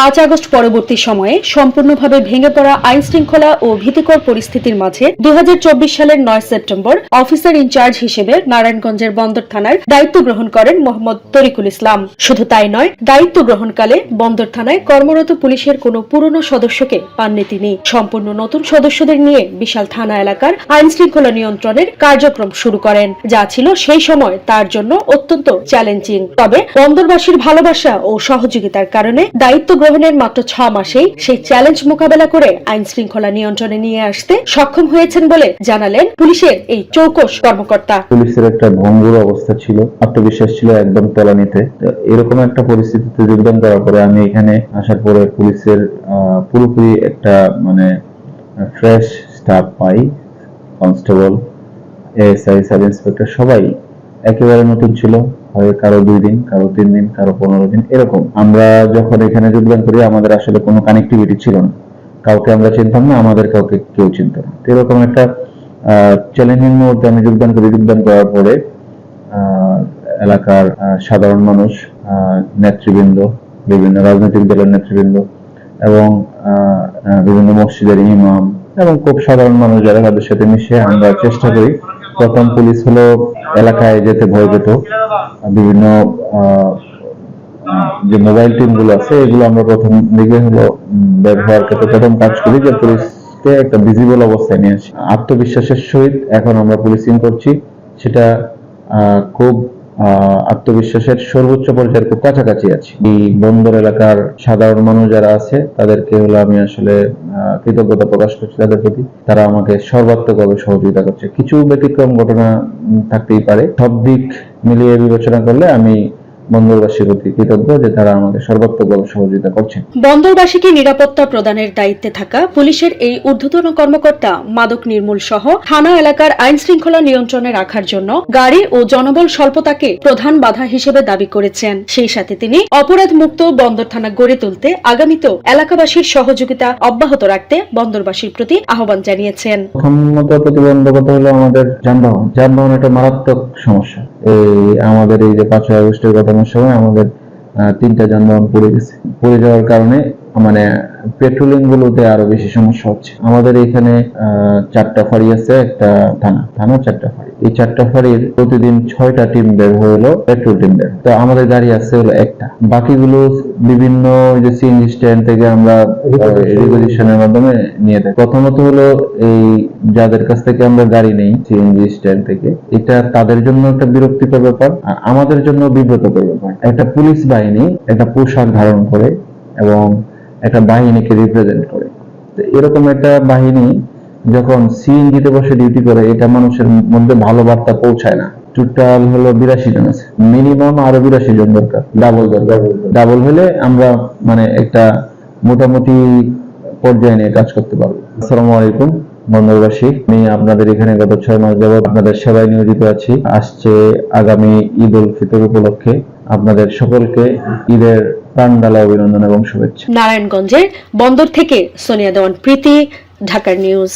পাঁচ আগস্ট পরবর্তী সময়ে সম্পূর্ণভাবে ভেঙে পড়া আইন শৃঙ্খলা ও ভীতিকর পরিস্থিতির মাঝে দু হাজার চব্বিশ সালের নয় সেপ্টেম্বর অফিসার ইনচার্জ হিসেবে নারায়ণগঞ্জের বন্দর থানার দায়িত্ব গ্রহণ করেন মোহাম্মদ তরিকুল ইসলাম। শুধু তাই নয়, দায়িত্ব গ্রহণকালে বন্দর থানায় কর্মরত পুলিশের কোনো পুরনো সদস্যকে পাননি তিনি। সম্পূর্ণ নতুন সদস্যদের নিয়ে বিশাল থানা এলাকার আইন শৃঙ্খলা নিয়ন্ত্রণের কার্যক্রম শুরু করেন, যা ছিল সেই সময় তার জন্য অত্যন্ত চ্যালেঞ্জিং। তবে বন্দরবাসীর ভালোবাসা ও সহযোগিতার কারণে দায়িত্ব গ্রহণের মাত্র ছ মাসেই সেই চ্যালেঞ্জ মোকাবেলা করে আইন শৃঙ্খলা নিয়ন্ত্রণে নিয়ে আসতে সক্ষম হয়েছেন বলে জানালেন পুলিশের এই চৌকস কর্মকর্তা। পুলিশের একটা ভঙ্গুর অবস্থা ছিল, আত্মবিশ্বাস ছিল একদম তলানিতে। এরকম একটা পরিস্থিতিতে যোগদান করার পরে আমি এখানে আসার পরে পুলিশের পুরোপুরি একটা মানে ফ্রেশ স্টাফ পাই, কনস্টেবল এএসআই সাব ইন্সপেক্টর সবাই একেবারে নতুন ছিল। হয় কারও দুই দিন, কারও তিন দিন, কারও পনেরো দিন, এরকম। আমরা যখন এখানে যোগদান করি, আমাদের আসলে কোনো কানেক্টিভিটি ছিল না। কাউকে আমরা চিনতাম না, আমাদের কাউকে কেউ চিনত না। এরকম একটা চ্যালেঞ্জিং মুহূর্তে আমি যোগদান করি। যোগদান করার পরে এলাকার সাধারণ মানুষ নেতৃবৃন্দ, বিভিন্ন রাজনৈতিক দলের নেতৃবৃন্দ এবং বিভিন্ন মসজিদের ইমাম এবং খুব সাধারণ মানুষ যারা তাদের সাথে মিশে আমরা চেষ্টা করি। প্রথম পুলিশ হলো এলাকায় যেতে ভয় পেত। বিভিন্ন যে মোবাইল টিমগুলো আছে, এগুলো আমরা প্রথম দিকে হলো ব্যবহার করতে প্রথম কাজ করি যে পুলিশকে একটা ভিজিবল অবস্থায় নিয়ে আসি। আত্মবিশ্বাসের সহিত এখন আমরা পুলিশিং করছি। সেটা খুব আত্মবিশ্বাসের সর্বোচ্চ পর্যায়ের খুব কাছাকাছি আছি। এই বন্দর এলাকার সাধারণ মানুষ যারা আছে, তাদেরকে হলো আমি আসলে কৃতজ্ঞতা প্রকাশ করছি তাদের প্রতি। তারা আমাকে সর্বাত্মকভাবে সহযোগিতা করছে। কিছু ব্যতিক্রম ঘটনা থাকতেই পারে। সব দিক মিলিয়ে বিবেচনা করলে আমি বন্দরবাসীর প্রতি কৃতজ্ঞ যে তারা আমাকে সর্বাত্মকভাবে সহযোগিতা করছেন। বন্দরবাসীকে নিরাপত্তা প্রদানের দায়িত্বে থাকা পুলিশের এই ঊর্ধ্বতন কর্মকর্তা মাদক নির্মূল সহ থানা এলাকার আইন শৃঙ্খলা নিয়ন্ত্রণে রাখার জন্য গাড়ি ও জনবল স্বল্পতাকে প্রধান বাধা হিসেবে দাবি করেছেন। সেই সাথে তিনি অপরাধ মুক্ত বন্দর থানা গড়ে তুলতে আগামীতেও এলাকাবাসীর সহযোগিতা অব্যাহত রাখতে বন্দরবাসীর প্রতি আহ্বান জানিয়েছেন। প্রথমত প্রতিবন্ধকতা হলো আমাদের যানবাহন। যানবাহন একটা মারাত্মক সমস্যা। এই আমাদের এই যে পাঁচই আগস্টের সময় আমাদের তিনটা যানবাহন পড়ে গেছে পড়ে যাওয়ার কারণে মানে পেট্রোলিং গুলোতে আরও বেশি সমস্যা হচ্ছে। আমাদের এখানে চারটা ফাঁড়ি আছে একটা থানা থানা চারটা ফাঁড়ি। এই চারটা ফাঁড়ির প্রতিদিন ছয়টা টিম বের হলো পেট্রোল টিম বের। তো আমাদের গাড়ি আছে হলো একটা। বাকিগুলো বিভিন্ন যে সিএনজি স্ট্যান্ড থেকে আমরা মাধ্যমে নিয়ে থাকি প্রথমত হলো এই যাদের কাছ থেকে আমরা গাড়ি নেই সিএনজি স্ট্যান্ড থেকে এটা তাদের জন্য একটা বিরক্তিকর ব্যাপার আর আমাদের জন্য বিব্রতকর ব্যাপার। একটা পুলিশ বাহিনী একটা পোশাক ধারণ করে এবং একটা বাহিনীকে রিপ্রেজেন্ট করে। তো এরকম একটা বাহিনী যখন সিএনজিতে বসে ডিউটি করে এটা মানুষের মধ্যে ভালো বার্তা পৌঁছায় না। টোটাল হলো বিরাশি জন আছে। মিনিমাম আরও বিরাশি জন দরকার। ডাবল দরকার। ডাবল হলে আমরা মানে একটা মোটামুটি পর্যায়ে নিয়ে কাজ করতে পারব। আসসালামু আলাইকুম বন্দরবাসী আমি আপনাদের এখানে গত ছয় মাস যাবত আপনাদের সেবায় নিয়োজিত আছি। আসছে আগামী ঈদ উল ফিতর উপলক্ষে। আপনাদের সকলকে ঈদের প্রাণডালা অভিনন্দন এবং শুভেচ্ছা। নারায়ণগঞ্জের বন্দর থেকে সোনিয়া দেওয়ান প্রীতি, ঢাকার নিউজ।